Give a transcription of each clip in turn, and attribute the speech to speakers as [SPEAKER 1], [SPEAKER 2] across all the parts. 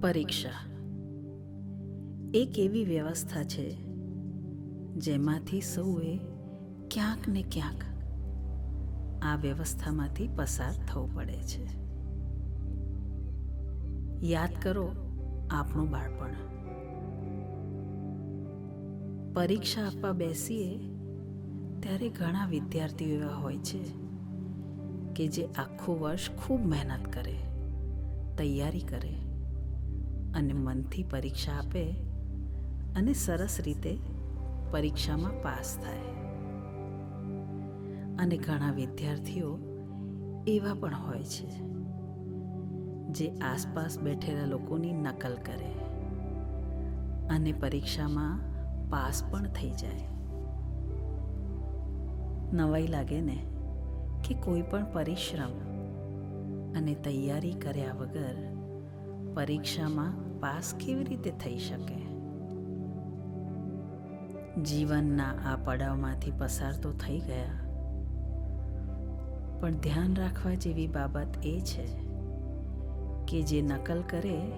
[SPEAKER 1] પરીક્ષા. એક એવી વ્યવસ્થા છે, જેમાંથી સૌએ ક્યાંક ને ક્યાંક આ વ્યવસ્થામાંથી પસાર થવું પડે છે. યાદ કરો આપણું બાળપણ. પરીક્ષા આપવા બેસીએ ત્યારે ઘણા વિદ્યાર્થીઓ એવા હોય છે કે જે આખું વર્ષ ખૂબ મહેનત કરે, તૈયારી કરે અને મનથી પરીક્ષા આપે અને સરસ રીતે પરીક્ષામાં પાસ થાય. અને ઘણા વિદ્યાર્થીઓ એવા પણ હોય છે જે આસપાસ બેઠેલા લોકોની નકલ કરે અને પરીક્ષામાં પાસ પણ થઈ જાય. નવાઈ લાગે ને કે કોઈ પણ પરિશ્રમ અને તૈયારી કર્યા વગર પરીક્ષામાં પાસ કેવી રીતે થઈ શકે? જીવનના આ પડાવમાંથી પસાર તો થઈ ગયા. પણ ધ્યાન રાખવા જેવી બાબત એ છે કે જે નકલ કરે,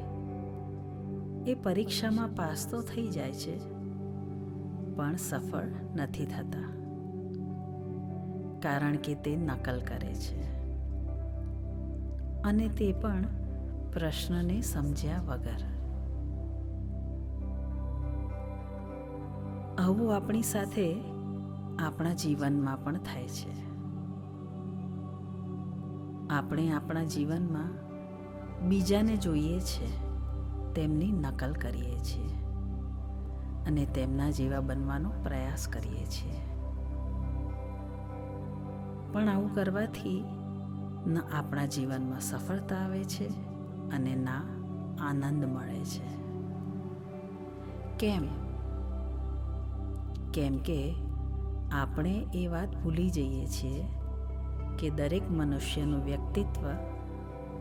[SPEAKER 1] એ પરીક્ષામાં પાસ તો થઈ જાય છે, પણ સફળ નથી થતા. કારણ કે તે નકલ કરે છે. અને તે પણ પ્રશ્નને સમજ્યા વગર. આવું આપણી સાથે આપણા જીવનમાં પણ થાય છે. આપણે આપણા જીવનમાં બીજાને જોઈએ છે, તેમની નકલ કરીએ છીએ અને તેમના જેવા બનવાનો પ્રયાસ કરીએ છીએ. પણ આવું કરવાથી ન આપણા જીવનમાં સફળતા આવે છે અને ના, આનંદ મળે છે. કેમ? કેમ કે આપણે એ વાત ભૂલી જઈએ છીએ કે દરેક મનુષ્યનું વ્યક્તિત્વ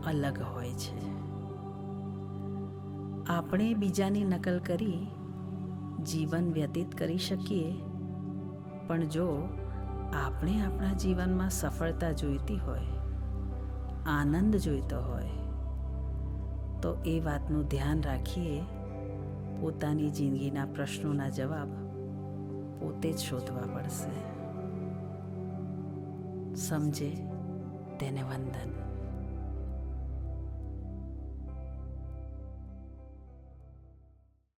[SPEAKER 1] અલગ હોય છે. આપણે બીજાની નકલ કરી જીવન વ્યતીત કરી શકીએ, પણ જો આપણે આપણા જીવનમાં સફળતા જોઈતી હોય, આનંદ જોઈતો હોય તો એ વાતનું ધ્યાન રાખીએ, પોતાની જિંદગીના પ્રશ્નોના જવાબ પોતે જ શોધવા પડશે. સમજે તેને વંદન.